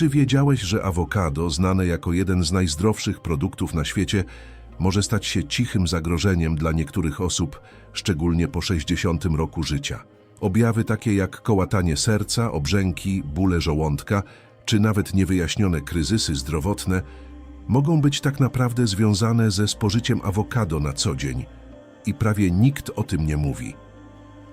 Czy wiedziałeś, że awokado, znane jako jeden z najzdrowszych produktów na świecie, może stać się cichym zagrożeniem dla niektórych osób, szczególnie po 60 roku życia? Objawy takie jak kołatanie serca, obrzęki, bóle żołądka, czy nawet niewyjaśnione kryzysy zdrowotne mogą być tak naprawdę związane ze spożyciem awokado na co dzień i prawie nikt o tym nie mówi.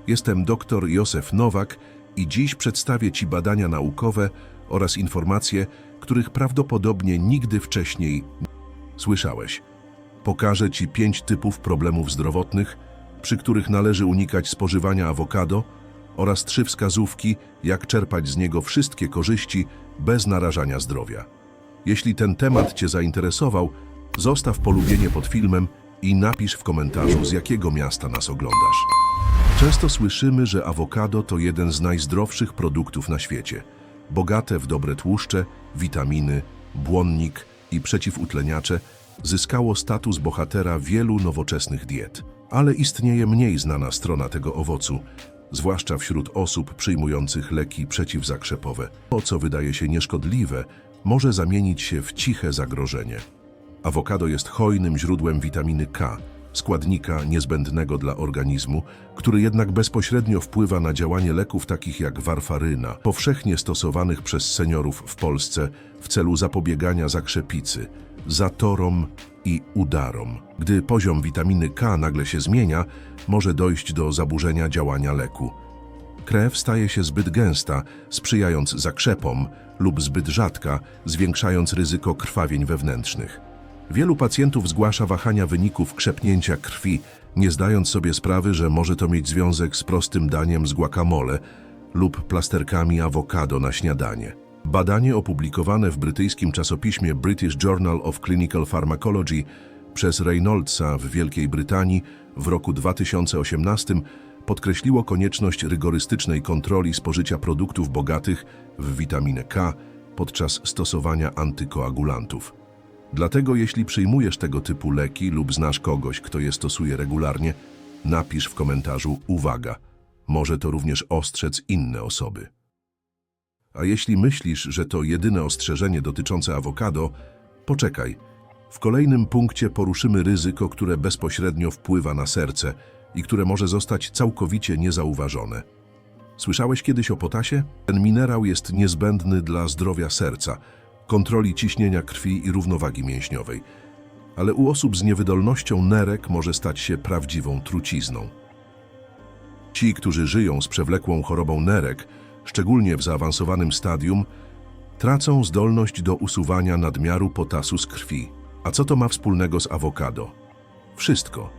Jestem dr Józef Nowak i dziś przedstawię Ci badania naukowe oraz informacje, których prawdopodobnie nigdy wcześniej nie słyszałeś. Pokażę Ci pięć typów problemów zdrowotnych, przy których należy unikać spożywania awokado oraz trzy wskazówki, jak czerpać z niego wszystkie korzyści bez narażania zdrowia. Jeśli ten temat Cię zainteresował, zostaw polubienie pod filmem i napisz w komentarzu, z jakiego miasta nas oglądasz. Często słyszymy, że awokado to jeden z najzdrowszych produktów na świecie. Bogate w dobre tłuszcze, witaminy, błonnik i przeciwutleniacze, zyskało status bohatera wielu nowoczesnych diet. Ale istnieje mniej znana strona tego owocu, zwłaszcza wśród osób przyjmujących leki przeciwzakrzepowe. To, co wydaje się nieszkodliwe, może zamienić się w ciche zagrożenie. Awokado jest hojnym źródłem witaminy K, składnika niezbędnego dla organizmu, który jednak bezpośrednio wpływa na działanie leków takich jak warfaryna, powszechnie stosowanych przez seniorów w Polsce w celu zapobiegania zakrzepicy, zatorom i udarom. Gdy poziom witaminy K nagle się zmienia, może dojść do zaburzenia działania leku. Krew staje się zbyt gęsta, sprzyjając zakrzepom, lub zbyt rzadka, zwiększając ryzyko krwawień wewnętrznych. Wielu pacjentów zgłasza wahania wyników krzepnięcia krwi, nie zdając sobie sprawy, że może to mieć związek z prostym daniem z guacamole lub plasterkami awokado na śniadanie. Badanie opublikowane w brytyjskim czasopiśmie British Journal of Clinical Pharmacology przez Reynoldsa w Wielkiej Brytanii w roku 2018 podkreśliło konieczność rygorystycznej kontroli spożycia produktów bogatych w witaminę K podczas stosowania antykoagulantów. Dlatego jeśli przyjmujesz tego typu leki lub znasz kogoś, kto je stosuje regularnie, napisz w komentarzu uwaga. Może to również ostrzec inne osoby. A jeśli myślisz, że to jedyne ostrzeżenie dotyczące awokado, poczekaj. W kolejnym punkcie poruszymy ryzyko, które bezpośrednio wpływa na serce i które może zostać całkowicie niezauważone. Słyszałeś kiedyś o potasie? Ten minerał jest niezbędny dla zdrowia serca, kontroli ciśnienia krwi i równowagi mięśniowej. Ale u osób z niewydolnością nerek może stać się prawdziwą trucizną. Ci, którzy żyją z przewlekłą chorobą nerek, szczególnie w zaawansowanym stadium, tracą zdolność do usuwania nadmiaru potasu z krwi. A co to ma wspólnego z awokado? Wszystko,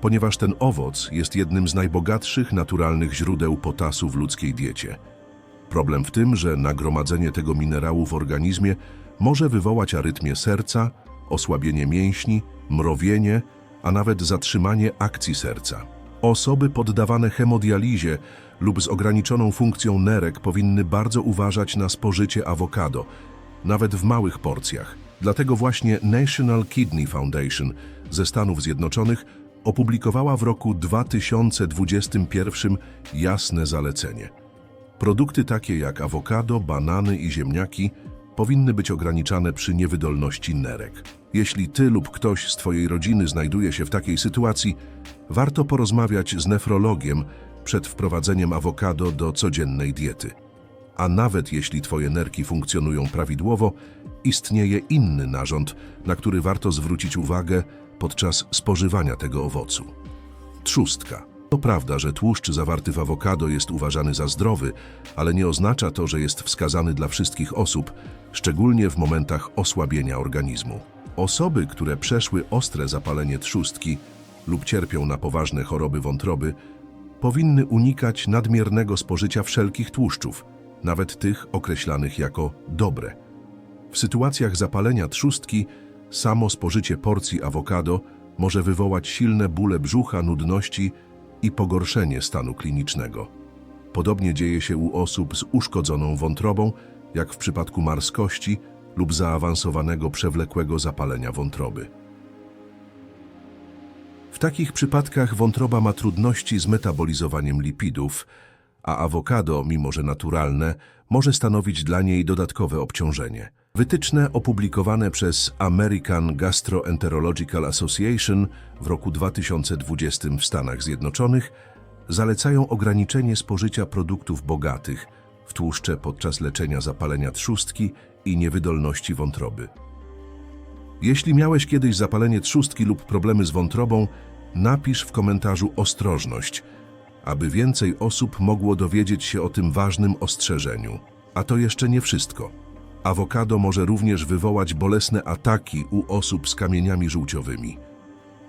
ponieważ ten owoc jest jednym z najbogatszych naturalnych źródeł potasu w ludzkiej diecie. Problem w tym, że nagromadzenie tego minerału w organizmie może wywołać arytmię serca, osłabienie mięśni, mrowienie, a nawet zatrzymanie akcji serca. Osoby poddawane hemodializie lub z ograniczoną funkcją nerek powinny bardzo uważać na spożycie awokado, nawet w małych porcjach. Dlatego właśnie National Kidney Foundation ze Stanów Zjednoczonych opublikowała w roku 2021 jasne zalecenie. Produkty takie jak awokado, banany i ziemniaki powinny być ograniczane przy niewydolności nerek. Jeśli ty lub ktoś z twojej rodziny znajduje się w takiej sytuacji, warto porozmawiać z nefrologiem przed wprowadzeniem awokado do codziennej diety. A nawet jeśli twoje nerki funkcjonują prawidłowo, istnieje inny narząd, na który warto zwrócić uwagę podczas spożywania tego owocu. Trzustka. To prawda, że tłuszcz zawarty w awokado jest uważany za zdrowy, ale nie oznacza to, że jest wskazany dla wszystkich osób, szczególnie w momentach osłabienia organizmu. Osoby, które przeszły ostre zapalenie trzustki lub cierpią na poważne choroby wątroby, powinny unikać nadmiernego spożycia wszelkich tłuszczów, nawet tych określanych jako dobre. W sytuacjach zapalenia trzustki samo spożycie porcji awokado może wywołać silne bóle brzucha, nudności i pogorszenie stanu klinicznego. Podobnie dzieje się u osób z uszkodzoną wątrobą, jak w przypadku marskości lub zaawansowanego przewlekłego zapalenia wątroby. W takich przypadkach wątroba ma trudności z metabolizowaniem lipidów, a awokado, mimo że naturalne, może stanowić dla niej dodatkowe obciążenie. Wytyczne opublikowane przez American Gastroenterological Association w roku 2020 w Stanach Zjednoczonych zalecają ograniczenie spożycia produktów bogatych w tłuszcze podczas leczenia zapalenia trzustki i niewydolności wątroby. Jeśli miałeś kiedyś zapalenie trzustki lub problemy z wątrobą, napisz w komentarzu ostrożność, aby więcej osób mogło dowiedzieć się o tym ważnym ostrzeżeniu. A to jeszcze nie wszystko. Awokado może również wywołać bolesne ataki u osób z kamieniami żółciowymi.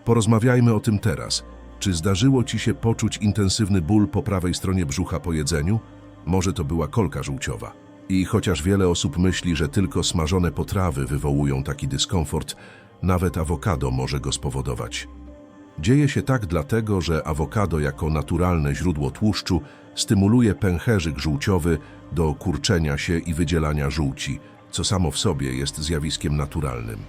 Porozmawiajmy o tym teraz. Czy zdarzyło Ci się poczuć intensywny ból po prawej stronie brzucha po jedzeniu? Może to była kolka żółciowa. I chociaż wiele osób myśli, że tylko smażone potrawy wywołują taki dyskomfort, nawet awokado może go spowodować. Dzieje się tak dlatego, że awokado jako naturalne źródło tłuszczu stymuluje pęcherzyk żółciowy do kurczenia się i wydzielania żółci, co samo w sobie jest zjawiskiem naturalnym.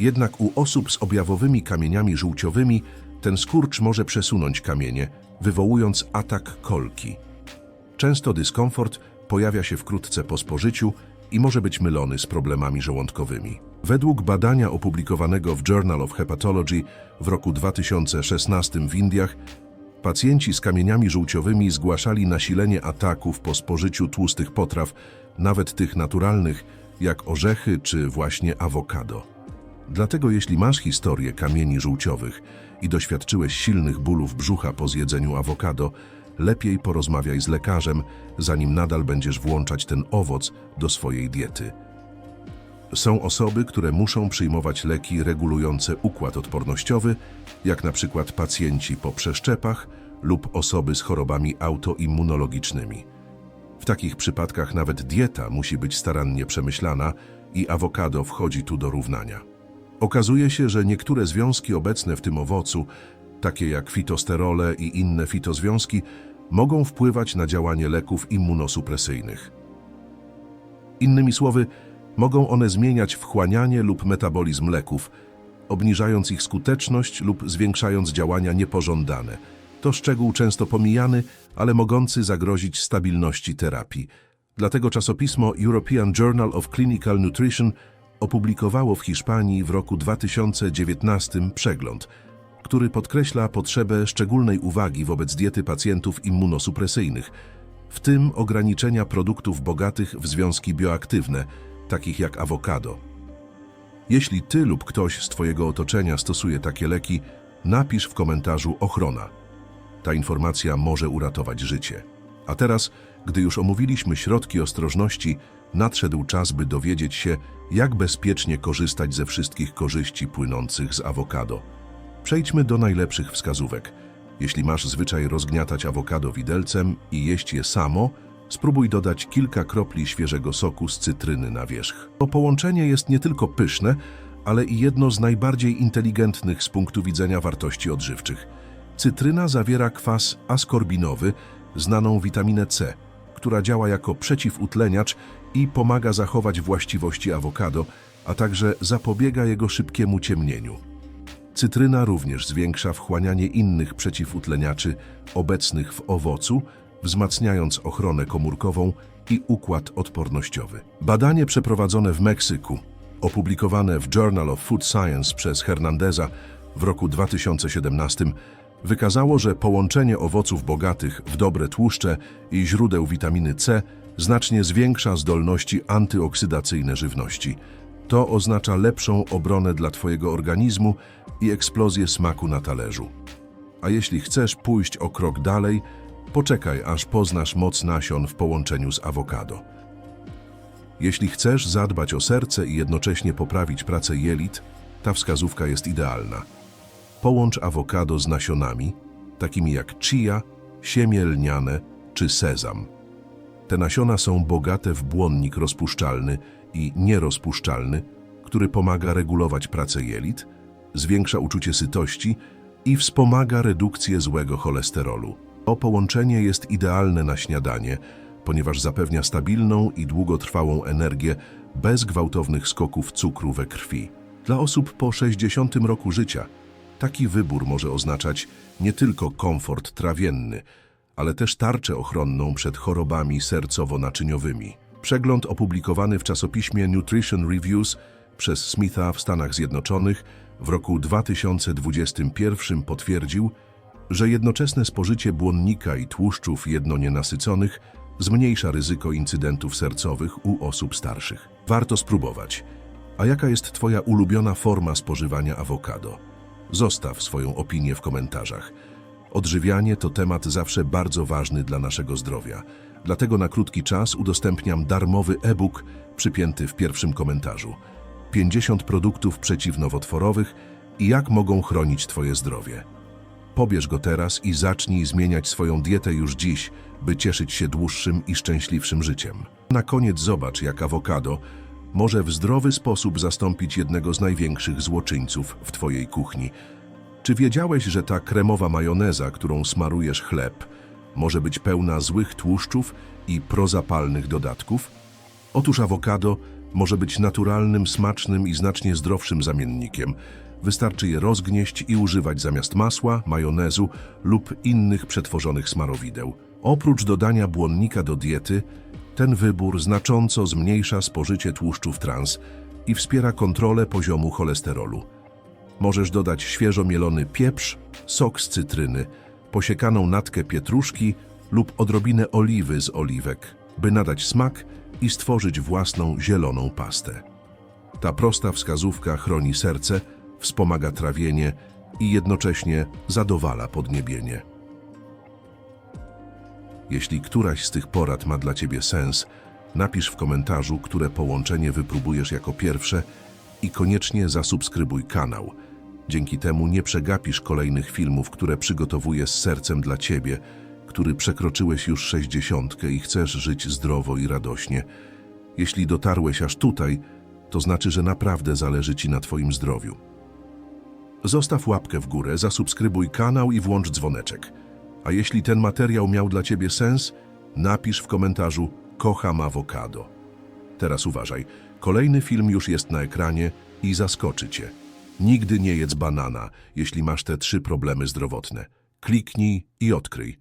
Jednak u osób z objawowymi kamieniami żółciowymi ten skurcz może przesunąć kamienie, wywołując atak kolki. Często dyskomfort pojawia się wkrótce po spożyciu i może być mylony z problemami żołądkowymi. Według badania opublikowanego w Journal of Hepatology w roku 2016 w Indiach, pacjenci z kamieniami żółciowymi zgłaszali nasilenie ataków po spożyciu tłustych potraw, nawet tych naturalnych, jak orzechy czy właśnie awokado. Dlatego jeśli masz historię kamieni żółciowych i doświadczyłeś silnych bólów brzucha po zjedzeniu awokado, lepiej porozmawiaj z lekarzem, zanim nadal będziesz włączać ten owoc do swojej diety. Są osoby, które muszą przyjmować leki regulujące układ odpornościowy, jak na przykład pacjenci po przeszczepach lub osoby z chorobami autoimmunologicznymi. W takich przypadkach nawet dieta musi być starannie przemyślana i awokado wchodzi tu do równania. Okazuje się, że niektóre związki obecne w tym owocu, takie jak fitosterole i inne fitozwiązki, mogą wpływać na działanie leków immunosupresyjnych. Innymi słowy, mogą one zmieniać wchłanianie lub metabolizm leków, obniżając ich skuteczność lub zwiększając działania niepożądane. To szczegół często pomijany, ale mogący zagrozić stabilności terapii. Dlatego czasopismo European Journal of Clinical Nutrition opublikowało w Hiszpanii w roku 2019 przegląd, który podkreśla potrzebę szczególnej uwagi wobec diety pacjentów immunosupresyjnych, w tym ograniczenia produktów bogatych w związki bioaktywne, takich jak awokado. Jeśli ty lub ktoś z twojego otoczenia stosuje takie leki, napisz w komentarzu ochrona. Ta informacja może uratować życie. A teraz, gdy już omówiliśmy środki ostrożności, nadszedł czas, by dowiedzieć się, jak bezpiecznie korzystać ze wszystkich korzyści płynących z awokado. Przejdźmy do najlepszych wskazówek. Jeśli masz zwyczaj rozgniatać awokado widelcem i jeść je samo, spróbuj dodać kilka kropli świeżego soku z cytryny na wierzch. To połączenie jest nie tylko pyszne, ale i jedno z najbardziej inteligentnych z punktu widzenia wartości odżywczych. Cytryna zawiera kwas askorbinowy, znaną witaminę C, która działa jako przeciwutleniacz i pomaga zachować właściwości awokado, a także zapobiega jego szybkiemu ciemnieniu. Cytryna również zwiększa wchłanianie innych przeciwutleniaczy obecnych w owocu, wzmacniając ochronę komórkową i układ odpornościowy. Badanie przeprowadzone w Meksyku, opublikowane w Journal of Food Science przez Hernandeza w roku 2017, wykazało, że połączenie owoców bogatych w dobre tłuszcze i źródeł witaminy C znacznie zwiększa zdolności antyoksydacyjne żywności. To oznacza lepszą obronę dla Twojego organizmu i eksplozję smaku na talerzu. A jeśli chcesz pójść o krok dalej, poczekaj aż poznasz moc nasion w połączeniu z awokado. Jeśli chcesz zadbać o serce i jednocześnie poprawić pracę jelit, ta wskazówka jest idealna. Połącz awokado z nasionami, takimi jak chia, siemię lniane czy sezam. Te nasiona są bogate w błonnik rozpuszczalny i nierozpuszczalny, który pomaga regulować pracę jelit, zwiększa uczucie sytości i wspomaga redukcję złego cholesterolu. To połączenie jest idealne na śniadanie, ponieważ zapewnia stabilną i długotrwałą energię bez gwałtownych skoków cukru we krwi. Dla osób po 60 roku życia taki wybór może oznaczać nie tylko komfort trawienny, ale też tarczę ochronną przed chorobami sercowo-naczyniowymi. Przegląd opublikowany w czasopiśmie Nutrition Reviews przez Smitha w Stanach Zjednoczonych w roku 2021 potwierdził, że jednoczesne spożycie błonnika i tłuszczów jednonienasyconych zmniejsza ryzyko incydentów sercowych u osób starszych. Warto spróbować. A jaka jest Twoja ulubiona forma spożywania awokado? Zostaw swoją opinię w komentarzach. Odżywianie to temat zawsze bardzo ważny dla naszego zdrowia. Dlatego na krótki czas udostępniam darmowy e-book przypięty w pierwszym komentarzu. 50 produktów przeciwnowotworowych i jak mogą chronić Twoje zdrowie. Pobierz go teraz i zacznij zmieniać swoją dietę już dziś, by cieszyć się dłuższym i szczęśliwszym życiem. Na koniec zobacz, jak awokado może w zdrowy sposób zastąpić jednego z największych złoczyńców w Twojej kuchni. Czy wiedziałeś, że ta kremowa majoneza, którą smarujesz chleb, może być pełna złych tłuszczów i prozapalnych dodatków? Otóż awokado może być naturalnym, smacznym i znacznie zdrowszym zamiennikiem. Wystarczy je rozgnieść i używać zamiast masła, majonezu lub innych przetworzonych smarowideł. Oprócz dodania błonnika do diety, ten wybór znacząco zmniejsza spożycie tłuszczów trans i wspiera kontrolę poziomu cholesterolu. Możesz dodać świeżo mielony pieprz, sok z cytryny, posiekaną natkę pietruszki lub odrobinę oliwy z oliwek, by nadać smak i stworzyć własną zieloną pastę. Ta prosta wskazówka chroni serce, wspomaga trawienie i jednocześnie zadowala podniebienie. Jeśli któraś z tych porad ma dla Ciebie sens, napisz w komentarzu, które połączenie wypróbujesz jako pierwsze i koniecznie zasubskrybuj kanał. Dzięki temu nie przegapisz kolejnych filmów, które przygotowuję z sercem dla Ciebie, który przekroczyłeś już sześćdziesiątkę i chcesz żyć zdrowo i radośnie. Jeśli dotarłeś aż tutaj, to znaczy, że naprawdę zależy Ci na Twoim zdrowiu. Zostaw łapkę w górę, zasubskrybuj kanał i włącz dzwoneczek. A jeśli ten materiał miał dla Ciebie sens, napisz w komentarzu Kocham awokado. Teraz uważaj, kolejny film już jest na ekranie i zaskoczy Cię. Nigdy nie jedz banana, jeśli masz te trzy problemy zdrowotne. Kliknij i odkryj.